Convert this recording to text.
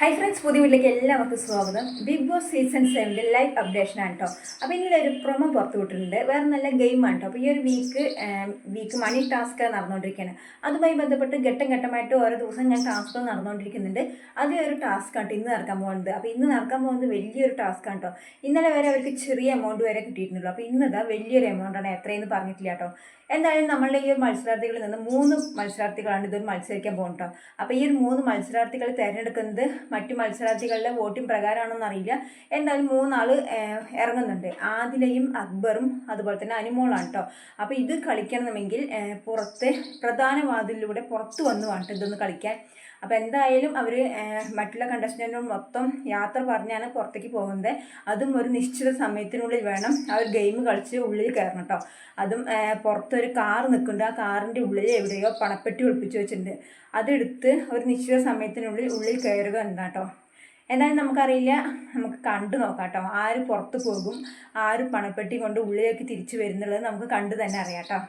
Hi friends പുതിയ വീട്ടിലേക്ക് എല്ലാവർക്കും സ്വാഗതം. ബിഗ് ബോസ് സീസൺ സെവന്റെ ലൈവ് അപ്ഡേഷൻ ആണ് കേട്ടോ അപ്പോൾ ഇന്നലെ ഒരു പ്രൊമോ പുറത്തു വിട്ടിട്ടുണ്ട്. വേറെ നല്ല ഗെയിമാണ് കേട്ടോ അപ്പോൾ ഈ ഒരു വീക്ക് വീക്ക് മണി ടാസ്ക് നടന്നുകൊണ്ടിരിക്കുകയാണ്. അതുമായി ബന്ധപ്പെട്ട് ഘട്ടം ഘട്ടമായിട്ട് ഓരോ ദിവസം ഞാൻ ടാസ്ക് നടന്നുകൊണ്ടിരിക്കുന്നുണ്ട്. അതേ ഒരു ടാസ്ക് ആണ് ഇന്ന് നടക്കാൻ പോകുന്നത്. അപ്പോൾ ഇന്ന് നടക്കാൻ പോകുന്നത് വലിയൊരു ടാസ്ക് ആണ് കേട്ടോ ഇന്നലെ വരെ അവർക്ക് ചെറിയ എമൗണ്ട് വരെ കിട്ടിയിരുന്നുള്ളൂ അപ്പോൾ ഇന്നതാ വലിയൊരു എമൗണ്ടാണ് എത്രയെന്ന് പറഞ്ഞിട്ടില്ല കേട്ടോ എന്തായാലും നമ്മളുടെ ഈ ഒരു മത്സരാർത്ഥികളിൽ നിന്ന് മൂന്ന് മത്സരാർത്ഥികളാണ് ഇതൊരു മത്സരിക്കാൻ പോകുന്നത് അപ്പോൾ ഈ ഒരു മൂന്ന് മത്സരാർത്ഥികൾ തിരഞ്ഞെടുക്കുന്നത് മറ്റു മത്സരാർത്ഥികളുടെ വോട്ടിംഗ് പ്രകാരമാണോ എന്നറിയില്ല എന്തായാലും മൂന്നാൾ ഇറങ്ങുന്നുണ്ട്. ആദിലയും അക്ബറും അതുപോലെ തന്നെ അനുമോളാണ് കേട്ടോ അപ്പോൾ ഇത് കളിക്കണമെങ്കിൽ പുറത്തെ പുറത്ത് പ്രധാന വാതിലിലൂടെ പുറത്ത് വന്ന് വേണ്ട ഇതൊന്ന് കളിക്കാൻ. അപ്പോൾ എന്തായാലും അവർ മറ്റുള്ള കണ്ടസ്റ്റന്റും മൊത്തം യാത്ര പറഞ്ഞാണ് പുറത്തേക്ക് പോകുന്നത്. അതും ഒരു നിശ്ചിത സമയത്തിനുള്ളിൽ വേണം അവർ ഗെയിം കളിച്ച് ഉള്ളിൽ കയറണം കേട്ടോ അതും പുറത്തൊരു കാർ നിൽക്കുന്നുണ്ട് ആ കാറിന്റെ ഉള്ളിൽ എവിടെയോ പണപ്പെട്ടി ഒളിപ്പിച്ച് വെച്ചിട്ടുണ്ട്. അതെടുത്ത് ഒരു നിശ്ചിത സമയത്തിനുള്ളിൽ ഉള്ളിൽ കയറുക എന്താട്ടോ എന്തായാലും നമുക്കറിയില്ല. നമുക്ക് കണ്ടു നോക്കാം കേട്ടോ ആര് പുറത്ത് പോകും ആര് പണപ്പെട്ടി കൊണ്ട് ഉള്ളിലേക്ക് തിരിച്ചു വരുന്നുള്ളത് നമുക്ക് കണ്ടു തന്നെ അറിയാം കേട്ടോ